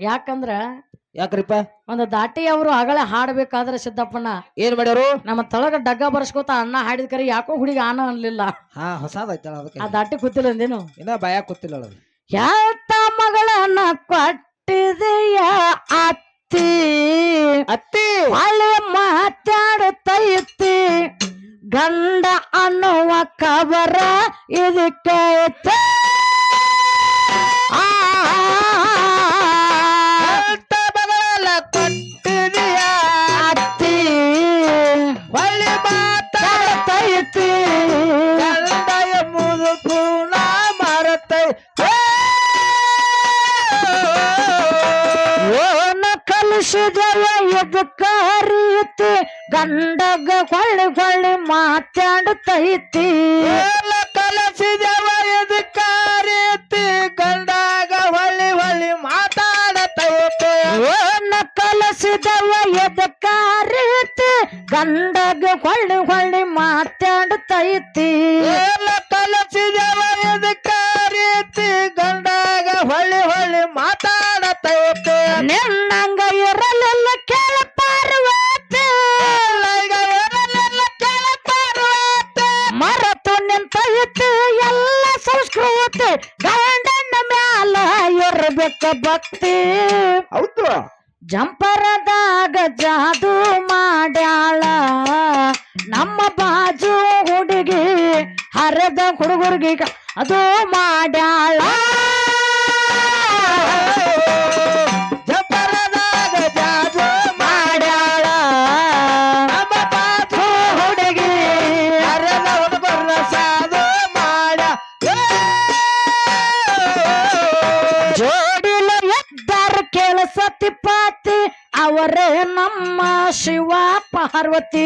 ಯಾಕಂದ್ರ ಯಾಕ್ರಿಪ್ಪ? ಒಂದು ದಾಟಿ ಅವರು ಆಗಲೇ ಹಾಡ್ಬೇಕಾದ್ರೆ ಸಿದ್ದಪ್ಪನ ಏನ್ ಮಾಡ್ಯಾರು? ನಮ್ಮ ತಳಗ ಡಗ್ಗ ಬರ್ಸ್ಕೊತ ಅನ್ನ ಹಾಡಿದ ಕರಿ ಯಾಕೋ ಹುಡುಗಿ ಆನ ಅನ್ಲಿಲ್ಲ. ಹಾ ಹೊಸಾದೈತಲ್ಲ ಅದಕ್ಕೆ. ಆ ದಾಟಿ ಕೂತಿಲ್ಲ ಅಂದೇನು? ಇನ್ನ ಭಯ ಕೂತಿಲ್ಲ ಅದು ಯಾತ ಮಗಳನ್ನ ಕೊಟ್ಟಿದೆಯ ಅತ್ತಿ? ಅತ್ತಿ? ಹಳೆ ಮಾತಾಡುತ್ತೈತಿ ಗಂಡ ಅನ್ನುವ ಕಬರ ಇದಕ್ಕೆ ಎಲ್ಲ ಕಲಸಿದವ ಇದಕ್ಕ ರೀತಿ ಗಂಡಾಗ ಹೊಳ್ಳಿ ಹೊಳ್ಳಿ ಮಾತಾಡತೈತೆ. ಓನ ಕಲಸಿದವ ಎದಕ್ಕ ರೀತಿ ಗಂಡಗ ಹೊಳ್ಳಿ ಹೊಳ್ಳಿ ಮಾತಾಡುತ್ತೈತಿ ಎಲ್ಲ ಕಲಸಿದವ ಪಾರ್ವತಿ.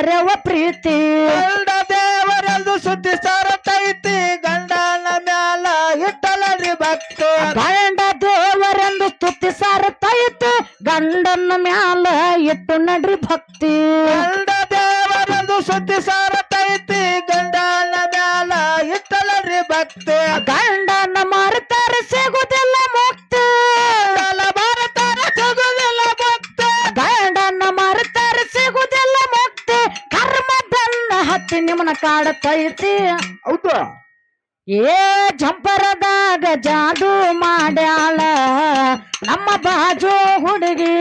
ಇಡರೆವ ನಿಮ್ಮನ ಕಾಡತೈತಿ ಹೌದು? ಏ ಜಂಪರದಾಗ ಜಾದು ಮಾಡ್ಯಾಳ. ನಮ್ಮ ಬಾಜು ಹುಡುಗಿ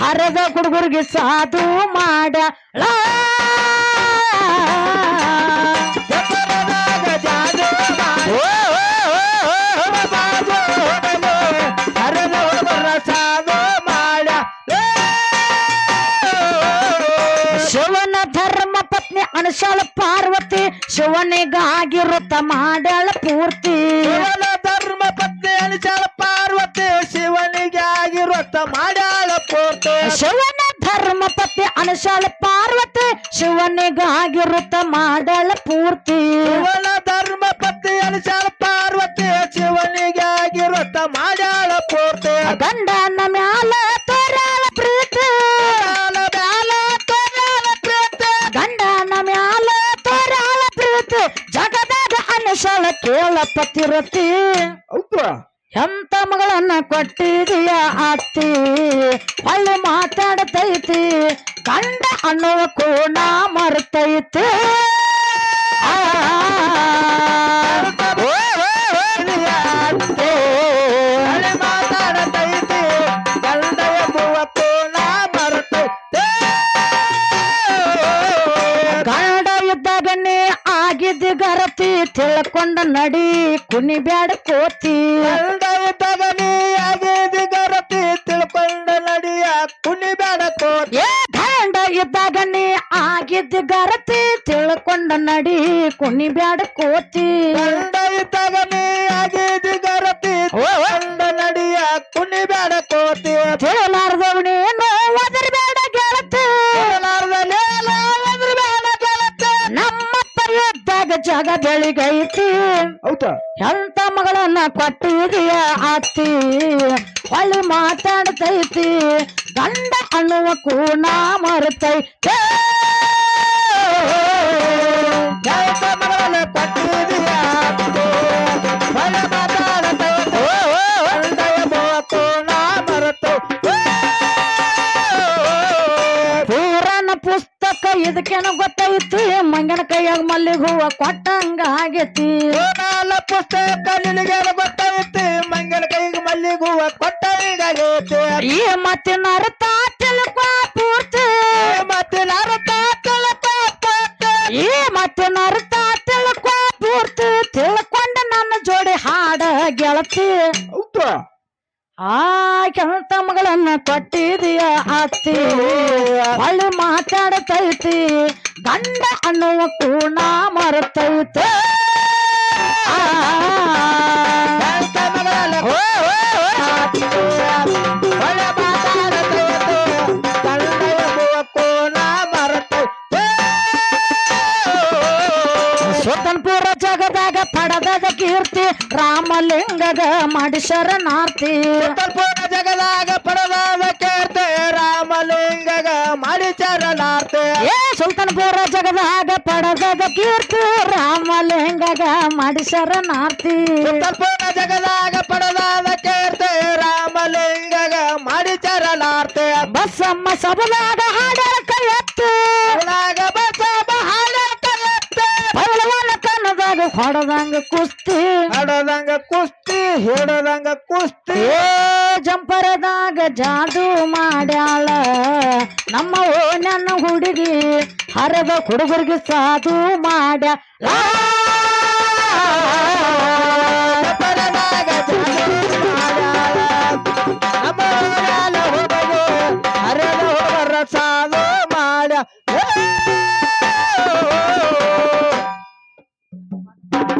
ಹರದ ಹುಡುಗರಿಗೆ ಸಾಧು ಮಾಡ್ಯಾಳ. ಪತ್ನಿ ಪಾರ್ವತಿ ಶಿವನಿಗಾಗಿರುತ್ತ ಮಾಡ್ಯಾಳ ಪೂರ್ತಿ. ಶಿವನ ಧರ್ಮ ಪತ್ನಿ ಅನಿಚಾಳ ಪಾರ್ವತಿ ಶಿವನಿಗೆ ಆಗಿರುತ್ತ ಮಾಡ್ಯಾಳ ಪೂರ್ತಿ. ಶಿವನ ಧರ್ಮ ಪತ್ನಿ ಅಣಸಾಳ ಪಾರ್ವತಿ ಶಿವನಿಗಾಗಿರುತ್ತ ಮಾಡ್ಯಾಳ ಪೂರ್ತಿ. ಶಿವನ ಧರ್ಮ ಪತ್ನಿ ಅನಿಚಾಳ ಪಾರ್ವತಿ ಶಿವನಿಗೆ ಪತಿರತಿ ಹೌದು ಎಂತ ಮಗಳನ್ನ ಕೊಟ್ಟಿದೀಯ ಅತ್ತಿ? ಅಲ್ಲಿ ಮಾತಾಡ್ತೈತಿ. ಕಂಡ ಅನ್ನೋ ಕೋಣ ಮರ್ತೈತಿ. ಆ, ತಿಳ್ಕೊಂಡ ನಡಿ ಕುಣಿಬ್ಯಾಡ ಕೋತಿ. ಗರತಿ ತಿಳ್ಕೊಂಡ ನಡಿಯ ಕುಣಿಬೇಡ ಕೋತಿ. ಏ ಗಂಡ ಇದ್ದಾಗ ನೀ ಆಗಿದ್ದ ಗರತಿ ತಿಳ್ಕೊಂಡ ನಡಿ ಕುಣಿಬ್ಯಾಡ ಕೋತಿ. ಗಂಡ ಇದ್ದಾಗ ನೀ ಆಗಿದ್ದ ಗರತಿ ತಿಳ್ಕೊಂಡ ನಡಿಯ ಬ್ಯಾಡ ಕೋತಿ. ತಿಳಲಾರ್ದವನೇನು ಇದ್ದಾಗ ಜಗ ಬೆಳಿಗೈತಿ ಹೌದಾ ಎಂತ ಮಗಳನ್ನ ಕೊಟ್ಟಿದೀಯ ಅತ್ತಿ ಹೊಳ್ಳಿ ಮಾತಾಡ್ತೈತಿ ಗಂಡ ಅನ್ನುವ ಕೂನ ಮರ್ತೈತೆ ಇದಕ್ಕೇನು ಗೊತ್ತಾಯ್ತು ಮಂಗನ ಕೈಯಾಗ ಮಲ್ಲಿಗೆ ಹೂವ ಕೊಟ್ಟಂಗ ಆಗೇತಿ ಸೋನಾಲ ಪುಸ್ತಕ ನಿನಗೆ ಗೊತ್ತೈತಿ? ಮಂಗಲ ಕೈಗೆ ಮಲ್ಲಿಗೂವ ಹೂವ ಈಗಾಗೈತಿ ಈ ಮತ್ತಿನ ಅರ್ಥ ತಿಳ್ಕೊ ಪೂರ್ತಿ ಮತ್ತೆ ಅರ್ಥ ತಿಳ್ಕೊಪ್ಪತ್ತೆ. ಈ ಮತ್ತಿನ ಅರ್ಥ ತಿಳ್ಕೊ ಪೂರ್ತಿ ತಿಳ್ಕೊಂಡ ನನ್ನ ಜೋಡಿ ಹಾಡ ಗೆಳತಿ? ಆ ಕೆಂತ ಮಗಳನ್ನ ಕೊಟ್ಟಿದೀಯ ಅತ್ತಿ. ಹೊಳ್ಳಿ ಮಾತಾಡತೈತಿ ಗಂಡ ಅನ್ನುವ ಕೂಣ ಮರ್ತೈತೆ. ರಾಮಲಿಂಗದ ಮಾಡಿ ಶರಣಾರ್ಥಿ ಸಂಪೂರ್ಣ ಜಗದಾಗ ಪಡದಾದ ಕೇರ್ತೆ ರಾಮಲಿಂಗಗ ಮಾಡಿ ಶರಣಾರ್ಥಿ ಏ ಸುಲ್ತಾನ್ಪುರ ಜಗದಾಗ ಪಡೆದದ ಕೀರ್ತಿ ರಾಮಲಿಂಗಗ ಮಾಡಿ ಶರಣಾರ್ಥಿ ಸಂಪೂರ್ಣ ಜಗದಾಗ ಪಡದಾದ ಕೇರ್ತೆ ರಾಮಲಿಂಗಗ ಮಾಡಿ ಶರಣಾರ್ಥಿ ಬಸ್ಸಮ್ಮ ಸಬಲಾದ ಹಾಡರ ಕೈ ಎತ್ತು ಹೊಡೆದಂಗ ಕುಸ್ತಿ. ಹಾಡದಂಗ ಕುಸ್ತಿ ಹೇಳೋದಂಗ ಕುಸ್ತಿ. ಏ ಜಂಪರದಾಗ ಜಾದು ಮಾಡ್ಯಾಳ. ನಮ್ಮ ಓ ನನ್ನ ಹುಡುಗಿ ಹರದ ಹುಡುಗರಿಗೆ ಸಾಧು ಮಾಡ್ಯಾಳ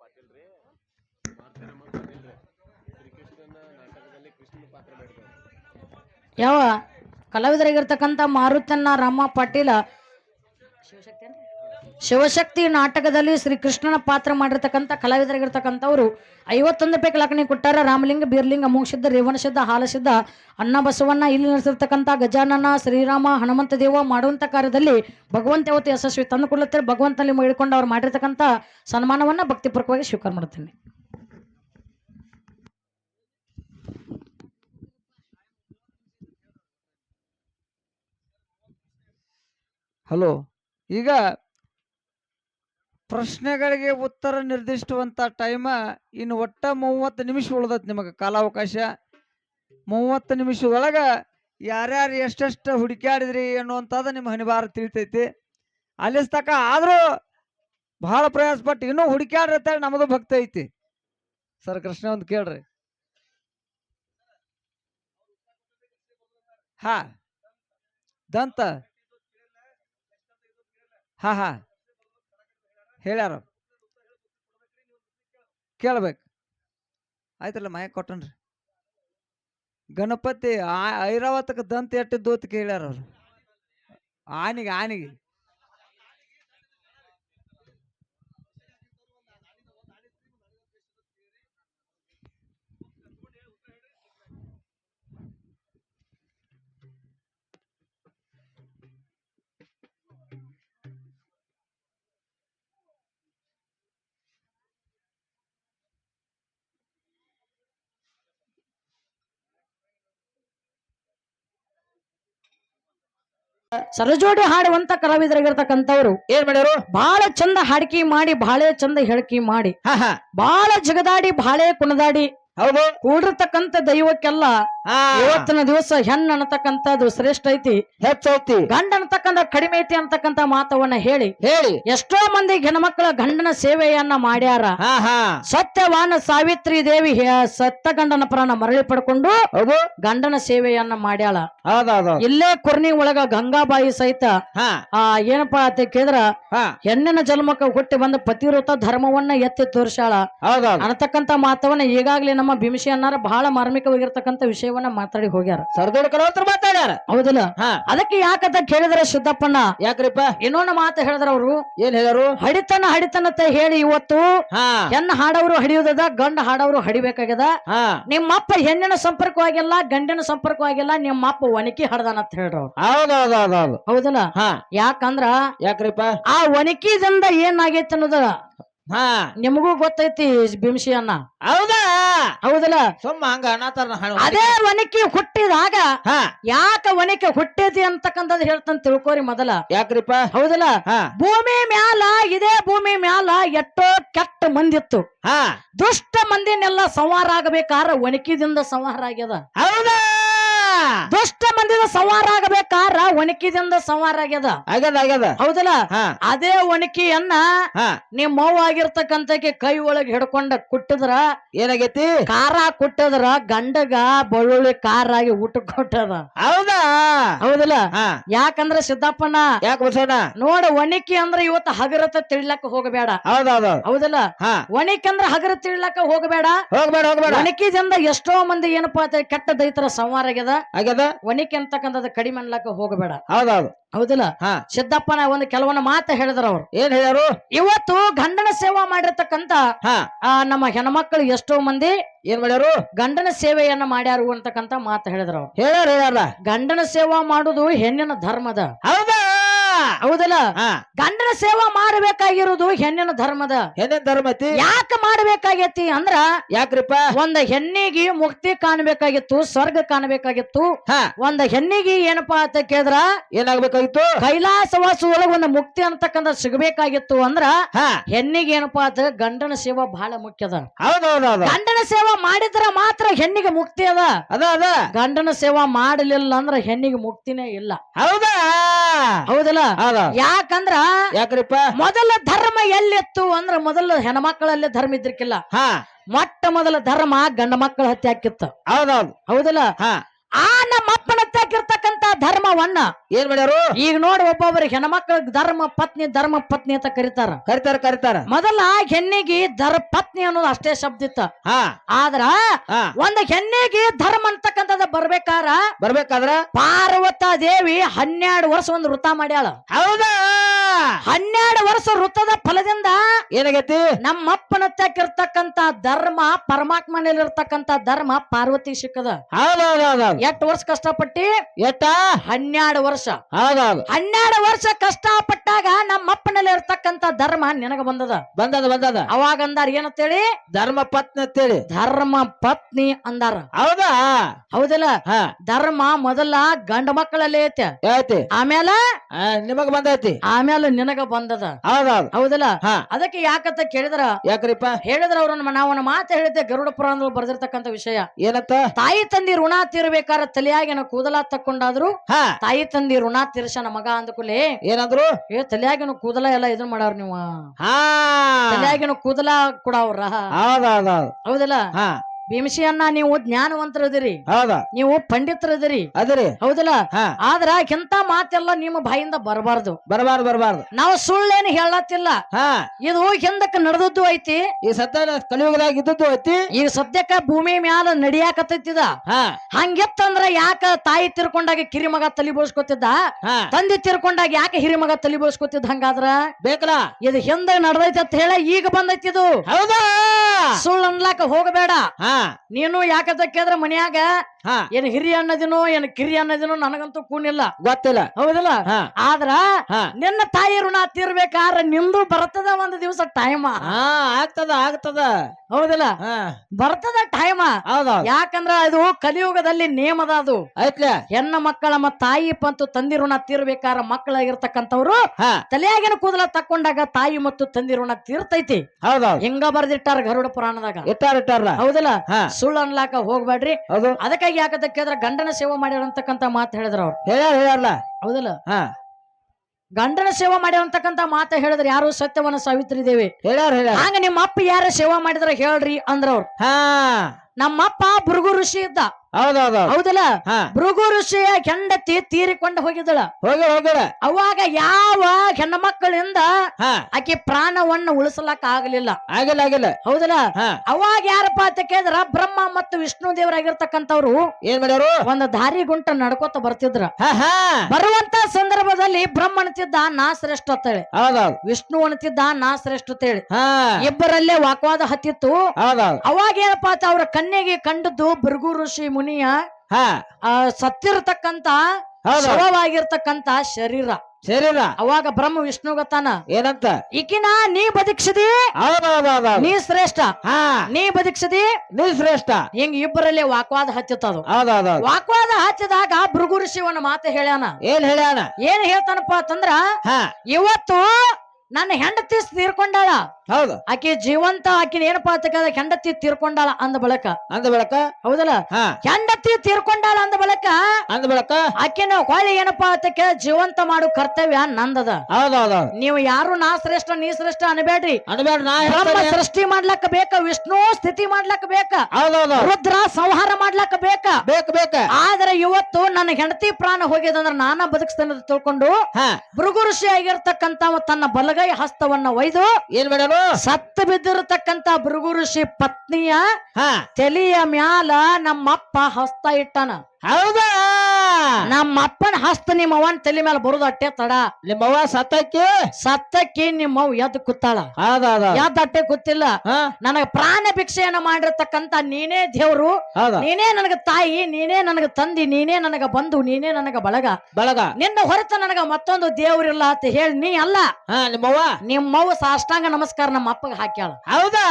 ಪಾಟೀಲ್ ರೀ ಮಾರುತಿರಾಮ ಪಾಟೀಲ್ ರೀ ಶ್ರೀಕೃಷ್ಣನ ನಾಟಕದಲ್ಲಿ ಕೃಷ್ಣನ ಪಾತ್ರ ಮಾಡಿದ್ರು ಯಾವ ಕಲಾವಿದರಾಗಿರ್ತಕ್ಕಂಥ ಮಾರುತನ್ನ ರಾಮ ಪಾಟೀಲ. ಶಿವಶಕ್ತಿ ನಾಟಕದಲ್ಲಿ ಶ್ರೀ ಕೃಷ್ಣನ ಪಾತ್ರ ಮಾಡಿರ್ತಕ್ಕಂಥ ಕಲಾವಿದರಾಗಿರ್ತಕ್ಕಂಥವ್ರು ಐವತ್ತೊಂದು ರೂಪಾಯಿ ಕಲಾಕಣಿ ಕೊಟ್ಟಾರ. ರಾಮಲಿಂಗ, ಬೀರ್ಲಿಂಗ ಅಮೋಘಸಿದ್ಧ ರೇವಣಸಿದ್ಧ, ಹಾಲಸಿದ್ಧ ಅನ್ನ ಬಸವಣ್ಣ ಇಲ್ಲಿ ನಡೆಸಿರ್ತಕ್ಕಂಥ ಗಜಾನನ, ಶ್ರೀರಾಮ, ಹನುಮಂತ ದೇವ ಮಾಡುವಂಥ ಕಾರ್ಯದಲ್ಲಿ ಭಗವಂತ ಯಾವತ್ತು ಯಶಸ್ವಿ ತಂದು ಕೊಡ್ಲತ್ತಾರೆ. ಭಗವಂತನಲ್ಲಿ ಹೇಳಿಕೊಂಡು ಅವ್ರು ಮಾಡಿರ್ತಕ್ಕಂಥ ಸನ್ಮಾನವನ್ನ ಭಕ್ತಿಪೂರ್ವಕವಾಗಿ ಸ್ವೀಕಾರ ಮಾಡ್ತೀನಿ ಹಲೋ, ಈಗ ಪ್ರಶ್ನೆಗಳಿಗೆ ಉತ್ತರ ನಿರ್ದಿಷ್ಟವಂತ ಟೈಮ ಇನ್ನು ಒಟ್ಟ ಮೂವತ್ತು ನಿಮಿಷ ಉಳ್ದತ್ ನಿಮಗೆ ಕಾಲಾವಕಾಶ. ಮೂವತ್ತು ನಿಮಿಷದೊಳಗೆ ಯಾರ್ಯಾರು ಎಷ್ಟೆಷ್ಟು ಹುಡುಕ್ಯಾಡಿದ್ರಿ ಅನ್ನುವಂಥದ್ದು ನಿಮ್ಮ ಹನಿವಾರ ತಿಳಿತೈತಿ. ಅಲ್ಲಿಸ್ತಕ್ಕ ತಕ ಆದರೂ ಭಾಳ ಪ್ರಯಾಸ ಪಟ್ಟು ಇನ್ನೂ ಹುಡುಕ್ಯಾಡ್ರಿ ನಮ್ಮದು ಭಕ್ತ ಐತಿ. ಸರ್ ಕೃಷ್ಣ ಒಂದು ಕೇಳ್ರಿ. ಹಾ. ದಂತ. ಹಾ ಹಾ. ಹೇಳ್ಯಾರ. ಕೇಳ್ಬೇಕು. ಆಯ್ತಲ್ಲ ಮಾಯ ಕೊಟ್ಟನ್ರಿ. ಗಣಪತಿ ಐರಾವತಕ್ಕೆ ದಂತ ಎಟ್ಟಿದ್ದು ಅಂತ ಕೇಳ್ಯಾರ ಅವ್ರು. ಆನಿಗೆ ಆನಿಗೆ. ಸರಜೋಡಿ ಹಾಡುವಂತ ಕಲಾವಿದರಾಗಿರ್ತಕ್ಕಂಥವ್ರು ಏನ್ ಮಾಡ್ಯಾರು? ಬಹಳ ಚಂದ ಹಾಡಿಕೆ ಮಾಡಿ ಬಹಳ ಚಂದ ಹೇಳಿಕೆ ಮಾಡಿ ಬಹಳ ಜಗದಾಡಿ ಬಹಳ ಕುಣದಾಡಿ ಹೌದು. ಕೂಡಿರ್ತಕ್ಕಂತ ದೈವಕ್ಕೆಲ್ಲ ಇವತ್ತಿನ ದಿವಸ ಹೆಣ್ಣು ಅನ್ನತಕ್ಕಂಥದ್ದು ಶ್ರೇಷ್ಠ ಐತಿ. ಹೆಚ್ಚೈತಿ. ಗಂಡ ಅನ್ನತಕ್ಕಂಥ ಕಡಿಮೆ ಐತಿ ಅಂತಕ್ಕಂಥ ಮಾತವನ್ನ ಹೇಳಿ. ಹೇಳಿ. ಎಷ್ಟೋ ಮಂದಿ ಹೆಣ್ಮಕ್ಳ ಗಂಡನ ಸೇವೆಯನ್ನ ಮಾಡ್ಯಾರ. ಸತ್ಯವಾನ ಸಾವಿತ್ರಿ ದೇವಿ ಸತ್ತ ಗಂಡನ ಪ್ರಾಣ ಮರಳಿ ಪಡ್ಕೊಂಡು ಗಂಡನ ಸೇವೆಯನ್ನ ಮಾಡ್ಯಾಳ. ಇಲ್ಲೇ ಕುರ್ನಿ ಒಳಗ ಗಂಗಾಬಾಯಿ ಸಹಿತ ಆ ಏನಪ್ಪಾ ಅಂತ ಕೇಳಿದ್ರ ಹೆಣ್ಣಿನ ಜನ್ಮಕ್ಕ ಹುಟ್ಟಿ ಬಂದ ಪತಿವ್ರತ ಧರ್ಮವನ್ನ ಎತ್ತಿ ತೋರಿಸಾಳ ಅನ್ನತಕ್ಕಂಥ ಮಾತವನ್ನ ಈಗಾಗ್ಲೇ ನಮ್ಮ ಭೀಮಶಿ ಅನ್ನಾರ ಬಹಳ ಮಾರ್ಮಿಕವಾಗಿರ್ತಕ್ಕಂಥ ವಿಷಯವನ್ನ ಮಾತಾಡಿ ಹೋಗ್ಯಾರ. ಸರ್ದೋಡ್ ಕಲಾವಂತರು ಮಾತಾಡ್ಯಾರ? ಹೌದಲ್ಲ? ಹಾ. ಅದಕ್ಕೆ ಯಾಕಂತ ಕೇಳಿದ್ರೆ ಸಿದ್ದಪ್ಪಣ್ಣ ಯಾಕ್ರಿಪ್ಪ? ಇನ್ನೊಂದು ಮಾತು ಹೇಳಿದ್ರ ಅವರು. ಏನ್ ಹೇಳಿದರು ಹಡಿತನ ಹಡಿತನತೆ ಹೇಳಿ ಇವತ್ತು ಹಾ. ಹೆಣ್ಣು ಹಾಡವರು ಹಡಿಯೋದದ ಗಂಡ ಹಾಡವರು ಹಡಿಬೇಕಾಗ್ಯದ. ಹಾ. ನಿಮ್ಮಪ್ಪ ಹೆಣ್ಣಿನ ಸಂಪರ್ಕವಾಗಿಲ್ಲ ಗಂಡಿನ ಸಂಪರ್ಕವಾಗಿಲ್ಲ ನಿಮ್ಮಪ್ಪ ಒನಕಿ ಹಡ್ದಾನ ಅಂತ ಹೇಳ್ರ ಅವ್ರು. ಹೌದೌದೌದೌದು. ಹೌದಲ್ಲ? ಹಾ. ಯಾಕಂದ್ರ ಯಾಕ್ರಿಪ್ಪ? ಆ ಒನಕಿದಿಂದ ಏನಾಗೈತೆ ಅನ್ನೋದ ಹಾ. ನಿಮಗೂ ಗೊತ್ತೈತಿ ಬಿಂಸಿ ಅನ್ನ ಹೌದಾ? ಹೌದಲ್ಲ? ಸುಮ್ಮ ಹಂಗ ಅದೇ ವನಕಿ ಹುಟ್ಟಿದಾಗ ಯಾಕ ಒನಕೆ ಹುಟ್ಟೈತಿ ಅಂತಕ್ಕಂಥದ್ದು ಹೇಳ್ತಾನೆ ತಿಳ್ಕೋರಿ ಮೊದಲ. ಯಾಕ್ರಿಪ್ಪ? ಹೌದಲ್ಲ? ಭೂಮಿ ಮ್ಯಾಲ ಇದೇ ಭೂಮಿ ಮ್ಯಾಲ ಎಷ್ಟೋ ಕೆಟ್ಟ ಮಂದಿತ್ತು. ಹಾ. ದುಷ್ಟ ಮಂದಿನೆಲ್ಲ ಸಂಹಾರ ಆಗಬೇಕಾದ್ರೆ ಒಣಕಿದಿಂದ ಸಂಹಾರ ಆಗ್ಯದ. ಹೌದಾ? ದುಷ್ಟ ಮಂದಿದ ಸಂವಾರ ಆಗಬೇಕಾರ ಒಣಕಿದಿಂದ ಸಂವಾರ ಆಗ್ಯದ. ಆಗದ ಆಗ್ಯದ. ಹೌದಲ್ಲ? ಹಾ. ಅದೇ ಒಣಕಿಯನ್ನ ನಿಮ್ಮ ಅವ್ವ ಆಗಿರ್ತಕ್ಕಂತಕ್ಕೆ ಕೈ ಒಳಗೆ ಹಿಡ್ಕೊಂಡ ಕುಟ್ಟಿದ್ರ ಏನಾಗೈತಿ? ಖಾರ ಕುಟ್ಟದ್ರ ಗಂಡಗ ಬೆಳ್ಳುಳ್ಳಿ ಖಾರ ಆಗಿ ಊಟ ಕೊಟ್ಟದ. ಹೌದಾ? ಹೌದಲ್ಲ? ಯಾಕಂದ್ರ ಸಿದ್ದಪ್ಪಣ್ಣ ಯಾಕೆ ಬಸವಣ್ಣ? ನೋಡ ಒಣಕಿ ಅಂದ್ರ ಇವತ್ತು ಹಗರತ ತಿಳಿಲಕ್ಕ ಹೋಗಬೇಡ. ಹೌದೌದು. ಹೌದಲ್ಲ? ಹಾ. ಒಣಕಿ ಅಂದ್ರ ಹಗರ ತಿಳಿಲಕ್ಕ ಹೋಗಬೇಡ. ಹೋಗ್ಬೇಡ ಹೋಗ್ಬೇಡ. ಒಣಕಿದಿಂದ ಎಷ್ಟೋ ಮಂದಿ ಏನಪ್ಪಾ ಕೆಟ್ಟ ದೈತರ ಸಂವಾರ ಆಗ್ಯದ. ಆಗ್ಯದ ವಣಿಕೆ ಅಂತಕ್ಕಂಥದ್ದು ಕಡಿಮೆ ಅನ್ಲಕ್ಕ ಹೋಗಬೇಡ. ಹೌದೌದು. ಹೌದಲ್ಲ? ಹಾ. ಸಿದ್ದಪ್ಪನ ಒಂದು ಕೆಲವೊಂದು ಮಾತು ಹೇಳಿದ್ರ ಅವ್ರು. ಏನ್ ಹೇಳ್ಯಾರು? ಇವತ್ತು ಗಂಡನ ಸೇವಾ ಮಾಡಿರ್ತಕ್ಕಂತ ನಮ್ಮ ಹೆಣ್ಮಕ್ಳು ಎಷ್ಟೋ ಮಂದಿ ಏನ್ ಮಾಡ್ಯಾರು? ಗಂಡನ ಸೇವೆಯನ್ನ ಮಾಡ್ಯಾರು ಅಂತಕ್ಕಂತ ಮಾತು ಹೇಳಿದ್ರ ಅವ್ರು. ಹೇಳ್ಯಾರ ಹೇಳ್ಯಾರ. ಗಂಡನ ಸೇವಾ ಮಾಡುದು ಹೆಣ್ಣಿನ ಧರ್ಮದ. ಹೌದಾ? ಹೌದಲ್ಲ? ಹಾ. ಗಂಡನ ಸೇವಾ ಮಾಡಬೇಕಾಗಿರುವುದು ಹೆಣ್ಣಿನ ಧರ್ಮದ. ಹೆಣ್ಣಿನ ಧರ್ಮತಿ ಯಾಕೆ ಮಾಡಬೇಕಾಗೈತಿ ಅಂದ್ರ ಯಾಕ್ರಿಪ್ಪ? ಒಂದ ಹೆಣ್ಣಿಗೆ ಮುಕ್ತಿ ಕಾಣಬೇಕಾಗಿತ್ತು ಸ್ವರ್ಗ ಕಾಣಬೇಕಾಗಿತ್ತು. ಹಾ. ಒಂದ ಹೆಣ್ಣಿಗೆ ಏನಪ್ಪಾ ಅಂತ ಕೇಳಿದ್ರ? ಏನಾಗ್ಬೇಕಾಗಿತ್ತು? ಕೈಲಾಸವಾಸ ಒಳಗ ಒಂದು ಮುಕ್ತಿ ಅಂತಕ್ಕಂಥ ಸಿಗಬೇಕಾಗಿತ್ತು ಅಂದ್ರ ಹಾ. ಹೆಣ್ಣಿಗೆ ಏನಪ್ಪಾ ಅಂತ ಗಂಡನ ಸೇವಾ ಬಹಳ ಮುಖ್ಯದ ಹೌದೌದೌದು. ಗಂಡನ ಸೇವಾ ಮಾಡಿದ್ರ ಮಾತ್ರ ಹೆಣ್ಣಿಗೆ ಮುಕ್ತಿ ಅದ. ಅದ ಅದ. ಗಂಡನ ಸೇವಾ ಮಾಡಲಿಲ್ಲ ಅಂದ್ರ ಹೆಣ್ಣಿಗೆ ಮುಕ್ತಿನೇ ಇಲ್ಲ. ಹೌದಾ? ಹೌದಲ್ಲ? ಹೌದ ಯಾಕಂದ್ರ ಯಾಕ್ರಿಪ್ಪ? ಮೊದಲ ಧರ್ಮ ಎಲ್ಲಿತ್ತು ಅಂದ್ರ ಮೊದಲ ಹೆಣ್ಮಕ್ಳಲ್ಲೇ ಧರ್ಮ ಇದ್ರಿಕಿಲ್ಲ. ಹಾ. ಮೊಟ್ಟ ಮೊದಲ ಧರ್ಮ ಗಂಡ ಮಕ್ಕಳ ಹತ್ಯೆ ಹಾಕಿತ್ತ ಹೌದೌದು. ಹೌದಲ್ಲ? ಹಾ. ಆ ನಮ್ಮ ಅಪ್ಪನ ಹತ್ಯೆ ಧರ್ಮವನ್ನ ಏನ್ ಮಾಡ್ಯಾರು? ಈಗ ನೋಡಿ ಒಬ್ಬೊಬ್ಬರು ಹೆಣ್ಮಕ್ಳ ಧರ್ಮ ಪತ್ನಿ ಧರ್ಮ ಪತ್ನಿ ಅಂತ ಕರೀತಾರ. ಕರಿತಾರ ಕರಿತಾರ. ಮೊದಲ ಹೆಣ್ಣಿಗೆ ಧರ್ ಪತ್ನಿ ಅನ್ನೋದು ಅಷ್ಟೇ ಶಬ್ದ ಇತ್ತ. ಹಾ. ಆದ್ರ ಹಾ. ಒಂದ್ ಹೆಣ್ಣಿಗೆ ಧರ್ಮ ಅಂತಕ್ಕಂಥದ್ದು ಬರ್ಬೇಕಾರ ಬರ್ಬೇಕಾದ್ರ? ಪಾರ್ವತ ದೇವಿ ಹನ್ನೆರಡು ವರ್ಷ ಒಂದು ವೃತ್ತ ಮಾಡ್ಯಾಳ. ಹೌದಾ? ಹನ್ನೆರಡು ವರ್ಷ ವೃತ್ತದ ಫಲದಿಂದ ಏನಾಗೈತಿ? ನಮ್ಮಪ್ಪನತ್ತಕ್ಕಿರ್ತಕ್ಕಂತ ಧರ್ಮ ಪರಮಾತ್ಮನಲ್ಲಿರ್ತಕ್ಕಂತ ಧರ್ಮ ಪಾರ್ವತಿ ಸಿಕ್ಕದ. ಹೌದೌದೌದೌದು. ಎಷ್ಟು ವರ್ಷ ಕಷ್ಟಪಟ್ಟಿ? ಎಟ್ಟ? ಹನ್ನೆರಡು ವರ್ಷ. ಹೌದೌದು. ಹನ್ನೆರಡು ವರ್ಷ ಕಷ್ಟ ಕಷ್ಟಪಟ್ಟಾಗ ನಮ್ಮಪ್ಪನಲ್ಲಿ ಇರ್ತಕ್ಕಂತ ಧರ್ಮ ನಿನಗ ಬಂದದ? ಬಂದದ ಬಂದದ. ಅವಾಗ ಅಂದಾರ ಏನಂತೇಳಿ? ಧರ್ಮ ಪತ್ನಿ ಅಂತೇಳಿ. ಧರ್ಮ ಪತ್ನಿ ಅಂದಾರ. ಹೌದಾ? ಹೌದಲ್ಲ? ಧರ್ಮ ಮೊದಲ ಗಂಡ ಮಕ್ಕಳಲ್ಲಿ ಐತೆ. ಐತಿ. ಆಮೇಲೆ ನಿಮಗ ಬಂದೈತಿ? ಆಮೇಲೆ ನಿನಗ ಬಂದದ. ಹೌದೌದು. ಹೌದಲ್ಲ? ಅದಕ್ಕೆ ಯಾಕಂತ ಕೇಳಿದ್ರ? ಯಾಕ್ರಿಪ್ಪ? ಹೇಳಿದ್ರ ಅವ್ರನ್ನ ನಾವನ್ನ ಮಾತು ಹೇಳಿದ್ದೆ ಗರುಡ ಪುರಾಣದಲ್ಲಿ ಬರೆದಿರ್ತಕ್ಕಂಥ ವಿಷಯ. ಏನತ್ತ ತಾಯಿ ತಂದಿ ಋಣ ತೀರ್ಬೇಕಾರ ತಲೆಯಾಗಿನ ಕೂದಲ ತಕ್ಕೊಂಡಾದ್ರು ಹಾ. ತಾಯಿ ತಂದಿ ಋಣ ತೀರ್ಸ ಮಗ ಅಂದಕೂಲೆ ಏನಂದ್ರು? ಏ ತಲೆಯಾಗಿನ ಕೂದಲ ಎಲ್ಲ ಇದನ್ ಮಾಡವ್ರ ನೀವು. ಹಾ. ತಲೆಯಾಗಿನ ಕೂದಲ ಕೊಡವ್ರ. ಹೌದೌದೌದು. ಹೌದಲ್ಲ? ಹಾ. ಭೀಮಸಿ ಅಣ್ಣ ನೀವು ಜ್ಞಾನವಂತರದಿರಿ ಹೌದಾ? ನೀವು ಪಂಡಿತರದಿರಿ ಅದರಿ? ಹೌದಲ್ಲ? ಆದ್ರ ಇಂತ ಮಾತೆಲ್ಲ ನಿಮ್ಮ ಬಾಯಿಂದ ಬರಬಾರ್ದು. ಬರಬಾರ್ದು ಬರಬಾರ್ದು. ನಾವು ಸುಳ್ಳೇನು ಹೇಳತ್ತಿಲ್ಲ. ಇದು ಹಿಂದಕ್ಕೆ ನಡೆದದ್ದು ಐತಿ. ಈ ಸತ್ಯ ಕಲಿಯುಗದಾಗ ಇದ್ದದ್ದು ಐತಿ? ಈ ಸದ್ಯಕ್ಕ ಭೂಮಿ ಮ್ಯಾಲ ನಡಿಯಾಕತ್ತಿದ ಹಂಗಿತ್ತಂದ್ರ ಯಾಕ ತಾಯಿ ತಿರ್ಕೊಂಡಾಗ ಕಿರಿ ಮಗ ತಲಿ ಬೋಳ್ಸ್ಕೊತಿದ್ದ? ತಂದೆ ತಿರ್ಕೊಂಡಾಗ ಯಾಕೆ ಹಿರಿ ಮಗ ತಲಿ ಬೋಳ್ಸ್ಕೊತಿದ್ದ ಹಂಗಾದ್ರ? ಬೇಕಲ್ಲ? ಇದು ಹಿಂದೆ ನಡೆದೈತಿ ಅಂತ ಹೇಳ ಈಗ ಬಂದೈತಿ ಇದು ಹೌದಾ? ಸುಳ್ಳು ಅನ್ಲಾಕ ಹೋಗಬೇಡ. ಹಾ. ನೀನು ಯಾಕಂತ ಕೇಳಿದ್ರ ಮನ್ಯಾಗ ಹಾ. ಏನ್ ಹಿರಿಯ ಅನ್ನೋದಿನೋ ಏನ್ ಕಿರಿಯ ಅನ್ನೋದಿನೋ ನನಗಂತೂ ಕೂನಿಲ್ಲ. ಗೊತ್ತಿಲ್ಲ. ಹೌದಲ್ಲ? ಹಾ. ಆದ್ರ ಹಾ. ನಿನ್ನ ತಾಯಿ ಋಣ ತೀರ್ಬೇಕಾದ್ರೆ ನಿಂದು ಬರ್ತದ ಒಂದ್ ದಿವಸ ಟೈಮ್ ಹಾ ಆಗ್ತದ ಆಗ್ತದ. ಹೌದಲ್ಲ? ಹಾ. ಬರ್ತದ ಟೈಮ್ ಹೌದೌದು. ಯಾಕಂದ್ರ ಅದು ಕಲಿಯುಗದಲ್ಲಿ ನಿಯಮದ ಅದು. ಐತ್ಲೆ. ಹೆಣ್ಣ ಮಕ್ಕಳ ಮತ್ತ ತಾಯಿ ಪಂತು ತಂದಿ ಋಣ ತೀರ್ಬೇಕಾರ ಮಕ್ಕಳಾಗಿರ್ತಕ್ಕಂಥವ್ರು ಹಾ. ತಲೆಯಾಗಿನ ಕೂದಲ ತಕ್ಕೊಂಡಾಗ ತಾಯಿ ಮತ್ತು ತಂದಿ ಋಣ ತೀರ್ತೈತಿ. ಹೌದೌದು. ಹಿಂಗ ಬರ್ದಿಟ್ಟಾರ ಗರುಡ ಪುರಾಣದಾಗ? ಇಟ್ಟಾರ ಇಟ್ಟಾರ ಹೌದಲ್ಲ? ಹಾ. ಸುಳ್ಳು ಅನ್ಲಾಕ ಹೋಗ್ಬೇಡ್ರಿ ಹೌದು. ಅದಕ್ಕಾಗಿ ಯಾಕಂತ ಕೇಳಿದ್ರ ಗಂಡನ ಸೇವೆ ಮಾಡ್ಯಾರಂತಕ್ಕಂತ ಮಾತು ಹೇಳಿದ್ರ ಅವ್ರು. ಹೇಳ್ಯಾರ ಹೇಳ್ಯಾರಲ್ಲ? ಹೌದಲ್ಲ? ಹಾ. ಗಂಡನ ಸೇವೆ ಮಾಡ್ಯಾರಂತಕ್ಕಂತ ಮಾತು ಹೇಳಿದ್ರೆ ಯಾರು ಸತ್ಯವನ್ನ ಸಾವಿತ್ರಿ ದೇವಿ ಹೇಳ್ಯಾರ ಹೇಳ್ಯಾರ. ಹಂಗ ನಿಮ್ಮ ಅಪ್ಪ ಯಾರ ಸೇವೆ ಮಾಡಿದ್ರ ಹೇಳ್ರಿ ಅಂದ್ರ ಅವ್ರು. ಹಾ. ನಮ್ಮಪ್ಪ ಭೃಗು ಋಷಿ ಇದ್ದ. ಹೌದೌದು ಹೌದಲ್ಲ? ಹಾ. ಭೃಗು ಋಷಿಯ ಹೆಂಡತಿ ತೀರಿಕೊಂಡು ಹೋಗಿದ್ದಳ. ಹೋಗಿ ಹೋಗಿ. ಅವಾಗ ಯಾವ ಹೆಣ್ಣ ಮಕ್ಕಳಿಂದ ಹಾ. ಆಕೆ ಪ್ರಾಣವನ್ನ ಉಳಿಸಲಾಕ ಆಗಲಿಲ್ಲ ಆಗಿಲ್ಲ ಆಗಿಲ್ಲ. ಹೌದಲ್ಲ? ಹಾ. ಅವಾಗ ಯಾರಪ್ಪ ಅಂತ ಕೇಳಿದ್ರ ಬ್ರಹ್ಮ ಮತ್ತು ವಿಷ್ಣು ದೇವರಾಗಿರ್ತಕ್ಕಂಥವ್ರು ಏನ್ ಮಾಡ್ಯಾರು? ಒಂದು ದಾರಿ ಗುಂಟ ನಡ್ಕೋತ ಬರ್ತಿದ್ರ. ಹಾ ಹಾ. ಬರುವಂತ ಸಂದರ್ಭದಲ್ಲಿ ಬ್ರಹ್ಮ ಅಂತಿದ್ದ ನಾ ಶ್ರೇಷ್ಠ ಅಂತೇಳಿ ಹೌದೌದು. ವಿಷ್ಣು ಅನ್ತಿದ್ದ ನಾ ಶ್ರೇಷ್ಠ ಅಂತೇಳಿ ಹಾ. ಇಬ್ಬರಲ್ಲೇ ವಾಕ್ವಾದ ಹತ್ತಿತ್ತು. ಹೌದೌದು. ಅವಾಗ ಏನಪ್ಪಾ ಅಂತ ಅವ್ರ ಕಣ್ಣಿಗೆ ಕಂಡದ್ದು ಭೃಗು ಋಷಿ ಮುನಿಯ ಹಾ. ಆ, ಸತ್ತಿರತಕ್ಕಂತ ಹೌದು. ಶವವಾಗಿರ್ತಕ್ಕಂತ ಶರೀರ. ಶರೀರ. ಅವಾಗ ಬ್ರಹ್ಮ ವಿಷ್ಣು ಗೊತ್ತಾನ ಏನಂತ? ಈಕಿನ ನೀ ಬದುಕಿಸಿದಿ? ಹೌದೌದೌದು ನೀ ಶ್ರೇಷ್ಠ. ಹಾ. ನೀ ಬದುಕಿಸಿದಿ? ನೀ ಶ್ರೇಷ್ಠ. ಹಿಂಗ ಇಬ್ಬರಲ್ಲಿ ವಾಕ್ವಾದ ಹಚ್ಚುತ್ತದು ಹೌದೌದೌದು. ವಾಕ್ವಾದ ಹಚ್ಚಿದಾಗ ಭೃಗು ಋಷಿ ಒಂದು ಮಾತು ಹೇಳ್ಯಾನ. ಏನ್ ಹೇಳ್ಯಾನ? ಏನ್ ಹೇಳ್ತಾನಪ್ಪ ಅಂತಂದ್ರ ಹಾ. ಇವತ್ತು ನನ್ನ ಹೆಂಡತಿ ತೀರ್ಕೊಂಡಾಳ. ಹೌದು. ಆಕಿ ಜೀವಂತ ಆಕಿನ ಏನಪ್ಪಾ ಅಂತ ಕೇಳಿದ್ರೆ ಹೆಂಡತಿ ತೀರ್ಕೊಂಡಾಳ ಅಂದ ಬಳಕ. ಅಂದ ಬಳಕ? ಹೌದಲ್ಲ? ಹೆಂಡತಿ ತೀರ್ಕೊಂಡಾಳ ಅಂದ ಬಳಕ? ಅಂದ ಬಳಕ? ಆಕಿನ ಕೋಳಿ ಏನಪ್ಪಾ ಅಂತ ಕೇಳ ಜೀವಂತ ಮಾಡು ಕರ್ತವ್ಯ ನಂದದ. ಹೌದೌದು. ನೀವು ಯಾರು ನಾ ಶ್ರೇಷ್ಠ ನೀ ಶ್ರೇಷ್ಠ ಅನ್ಬೇಡ್ರಿ. ಅನ್ಬೇಡ ನಾ ಸೃಷ್ಟಿ ಮಾಡ್ಲಕ್ಕ ಬೇಕ ವಿಷ್ಣು ಸ್ಥಿತಿ ಮಾಡ್ಲಕ್ಕ ಬೇಕ. ಹೌದೌದು. ರುದ್ರ ಸಂಹಾರ ಮಾಡ್ಲಕ್ಕ ಬೇಕ. ಬೇಕ ಬೇಕ. ಆದ್ರೆ ಇವತ್ತು ನನ್ನ ಹೆಂಡತಿ ಪ್ರಾಣ ಹೋಗಿದಂದ್ರ ನಾನ ಬದುಕಿಸ್ತೇನೆ ತಿಳ್ಕೊಂಡು ಭೃಗು ಋಷಿ ಆಗಿರ್ತಕ್ಕಂತ ತನ್ನ ಬಲಗೈ ಹಸ್ತವನ್ನ ಒಯ್ದು ಏನ್ ಮಾಡ್ಯಾರು ಸತ್ತು ಬಿದ್ದಿರತಕ್ಕಂತ ಭೃಗು ಋಷಿ ಪತ್ನಿಯ ತಲೆಯ ಮ್ಯಾಲ ನಮ್ಮಪ್ಪ ಹಸ್ತ ಇಟ್ಟನ. ಹೌದಾ? ನಮ್ಮ ಅಪ್ಪನ ಹಸ್ತ ನಿಮ್ಮ ಅವನ್ ತಲೆ ಮೇಲೆ ಬರುದು ಅಟ್ಟೆ ತಡ. ನಿಮ್ಮವ್ವ ಸತ್ತಕ್ಕೆ? ಸತ್ತಕ್ಕೆ ನಿಮ್ಮವ್ ಎದ್ ಕೂತಾಳ. ಯಾವ್ದ ಅಟ್ಟೆ ಗೊತ್ತಿಲ್ಲ ಹಾ? ನನಗ ಪ್ರಾಣ ಭಿಕ್ಷೆಯನ್ನ ಮಾಡಿರ್ತಕ್ಕಂತ ನೀನೇ ದೇವ್ರು. ಹೌದ? ನೀನೇ ನನಗ ತಾಯಿ ನೀನೇ ನನಗ ತಂದಿ ನೀನೇ ನನಗ ಬಂಧು ನೀನೇ ನನಗ ಬಳಗ. ಬಳಗ. ನಿನ್ನ ಹೊರತ ನನಗ ಮತ್ತೊಂದು ದೇವ್ರಿಲ್ಲ ಅಂತ ಹೇಳಿ ನೀ ಅಲ್ಲ. ಹಾ ನಿಮ್ಮವ್ವ? ನಿಮ್ಮವ್ ಸಾಷ್ಟಾಂಗ ನಮಸ್ಕಾರ ನಮ್ಮ ಅಪ್ಪಗ ಹಾಕ್ಯಾಳ. ಹೌದಾ?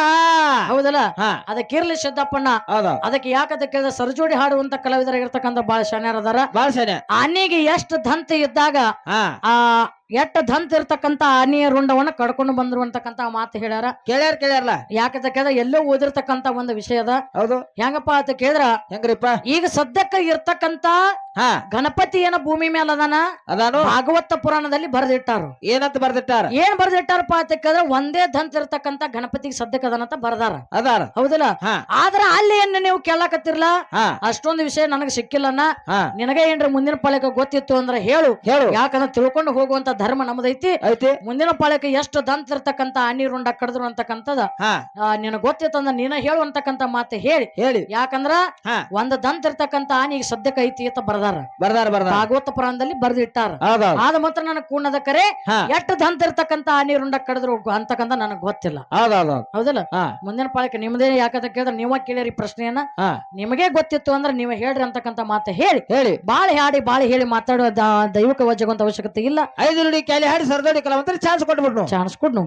ಹೌದಲ್ಲ? ಹಾ. ಅದಕ್ಕಿರ್ಲಿ ಸಿದ್ದಪ್ಪಣ್ಣ. ಹೌದ. ಅದಕ್ಕೆ ಯಾಕಂತ ಕೇಳಿದ್ರೆ ಸರ್ಜೋಡಿ ಹಾಡುವಂತ ಕಲಾವಿದರಾಗಿರ್ತಕ್ಕಂಥ ಬಹಳ ಶಾನ್ಯಾರ ಅದಾರ. ಬಾಳ ಸರಿ ಆನೆಗೆ ಎಷ್ಟು ದಂತ ಇದ್ದಾಗ ಆ ಎಷ್ಟು ದಂತ ಇರ್ತಕ್ಕಂತ ಆನೆಯ ರುಂಡವನ್ನ ಕಡ್ಕೊಂಡು ಬಂದ್ರು ಅಂತಕ್ಕಂತ ಮಾತು ಹೇಳ್ಯಾರ. ಕೇಳ್ಯಾರ ಕೇಳ್ಯಾರಲ್ಲ ಯಾಕಂತ ಕೇಳಿದ್ರೆ ಎಲ್ಲೋ ಓದಿರ್ತಕ್ಕಂತ ಒಂದು ವಿಷಯ ಅದ. ಹೌದು. ಹೆಂಗಪ್ಪ ಅಂತ ಕೇಳಿದ್ರ? ಹೆಂಗ್ರಿಪ್ಪ? ಈಗ ಸದ್ಯಕ್ಕ ಇರ್ತಕ್ಕಂತ ಹಾ. ಗಣಪತಿ ಏನ ಭೂಮಿ ಮೇಲೆ ಅದಾನ ಅದಾನು? ಭಾಗವತ ಪುರಾಣದಲ್ಲಿ ಬರೆದಿಟ್ಟಾರು. ಏನಂತ ಬರ್ದಿಟ್ಟಾರ? ಏನ್ ಬರೆದಿಟ್ಟಾರಪ್ಪ ಅಂತ ಕೇಳಿದ್ರೆ ಒಂದೇ ದಂತ ಇರ್ತಕ್ಕಂತ ಗಣಪತಿಗೆ ಸದ್ಯಕ್ಕೆ ಅದಾನಂತ ಬರ್ದಾರ. ಅದಾರ. ಹೌದಲ್ಲ? ಆದ್ರ ಅಲ್ಲಿ ಏನ್ ನೀವು ಕೇಳಕತ್ತಿರ್ಲ? ಅಷ್ಟೊಂದು ವಿಷಯ ನನಗೆ ಸಿಕ್ಕಿಲ್ಲನ? ನಿನಗೆ ಏನ್ರ ಮುಂದಿನ ಪಳಕ ಗೊತ್ತಿತ್ತು ಅಂದ್ರೆ ಹೇಳು. ಹೇಳು. ಯಾಕಂದ್ರೆ ತಿಳ್ಕೊಂಡು ಹೋಗುವಂತ ಧರ್ಮ ನಮ್ದೈತಿ. ಐತಿ. ಮುಂದಿನ ಪಾಳ್ಯಕ್ಕೆ ಎಷ್ಟು ದಂತ ಇರ್ತಕ್ಕಂತ ಆನಿ ರುಂಡ ಕಡ್ದ್ರು ಅಂತಕ್ಕಂಥದ ಹಾ. ನಿನಗೆ ಗೊತ್ತಿತ್ತಂದ್ರ ನೀನ ಹೇಳು ಅಂತಕ್ಕಂತ ಮಾತು ಹೇಳಿ. ಹೇಳಿ. ಯಾಕಂದ್ರ ಹಾ. ಒಂದ್ ದಂತ ಇರ್ತಕ್ಕಂತ ಆನೆ ಈಗ ಸದ್ಯಕ್ಕೆ ಐತಿ ಅಂತ ಬರ್ದಾರ. ಬರ್ದಾರ ಬರ್ದಾರ. ಭಾಗವತ ಪುರಾಣದಲ್ಲಿ ಬರ್ದಿಟ್ಟಾರ. ಹೌದೌದು. ಆದ ಮಾತ್ರ ನನಗ್ ಕೂಣದ ಕರೆ ಹಾ. ಎಷ್ಟು ದಂತ ಇರ್ತಕ್ಕಂತ ಆನಿ ರುಂಡ ಕಡಿದ್ರು ಅಂತಕ್ಕಂತ ನನಗ್ ಗೊತ್ತಿಲ್ಲ. ಹೌದೌದು. ಹೌದಲ್ಲ? ಹಾ. ಮುಂದಿನ ಪಾಳ್ಯಕ್ಕೆ ನಿಮ್ದೇ ಯಾಕಂತ ಕೇಳಿದ್ರೆ ನೀವ ಕೇಳಿರಿ ಪ್ರಶ್ನೆಯನ್ನ. ಹಾ. ನಿಮಗೆ ಗೊತ್ತಿತ್ತು ಅಂದ್ರೆ ನೀವು ಹೇಳ್ರಿ ಅಂತಕ್ಕಂತ ಮಾತು ಹೇಳಿ. ಹೇಳಿ. ಬಾಳ ಹಾಡಿ ಬಾಳ ಹೇಳಿ ಮಾತಾಡುವ ದ- ದೈವಿಕ ವಜ್ಜಗುವಂತ ಅವಶ್ಯಕತೆ ಇಲ್ಲ. ಐದು ನುಡಿ ಕ್ಯಾಲಿ ಹಾಡಿ ಸರ್ದೋಡಿ ಕಲಾವಂತರಿ ಚಾನ್ಸ್ ಕೊಟ್ಬಿಟ್ನು ಚಾನ್ಸ್ ಕೊಡ್